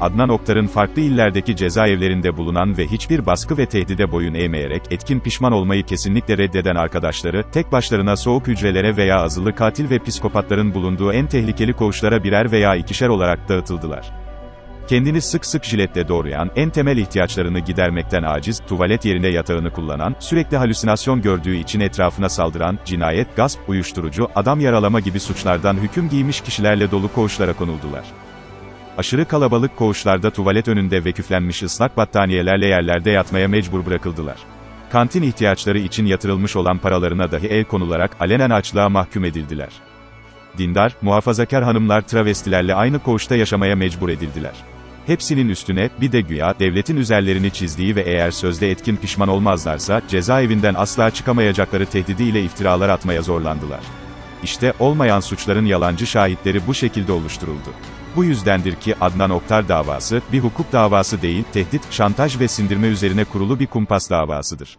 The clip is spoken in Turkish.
Adnan Oktar'ın farklı illerdeki cezaevlerinde bulunan ve hiçbir baskı ve tehdide boyun eğmeyerek, etkin pişman olmayı kesinlikle reddeden arkadaşları, tek başlarına soğuk hücrelere veya azılı katil ve psikopatların bulunduğu en tehlikeli koğuşlara birer veya ikişer olarak dağıtıldılar. Kendini sık sık jiletle doğrayan, en temel ihtiyaçlarını gidermekten aciz, tuvalet yerine yatağını kullanan, sürekli halüsinasyon gördüğü için etrafına saldıran, cinayet, gasp, uyuşturucu, adam yaralama gibi suçlardan hüküm giymiş kişilerle dolu koğuşlara konuldular. Aşırı kalabalık koğuşlarda tuvalet önünde ve küflenmiş ıslak battaniyelerle yerlerde yatmaya mecbur bırakıldılar. Kantin ihtiyaçları için yatırılmış olan paralarına dahi el konularak alenen açlığa mahkum edildiler. Dindar, muhafazakar hanımlar travestilerle aynı koğuşta yaşamaya mecbur edildiler. Hepsinin üstüne, bir de güya, devletin üzerlerini çizdiği ve eğer sözde etkin pişman olmazlarsa, cezaevinden asla çıkamayacakları tehdidiyle iftiralar atmaya zorlandılar. İşte, olmayan suçların yalancı şahitleri bu şekilde oluşturuldu. Bu yüzdendir ki, Adnan Oktar davası, bir hukuk davası değil, tehdit, şantaj ve sindirme üzerine kurulu bir kumpas davasıdır.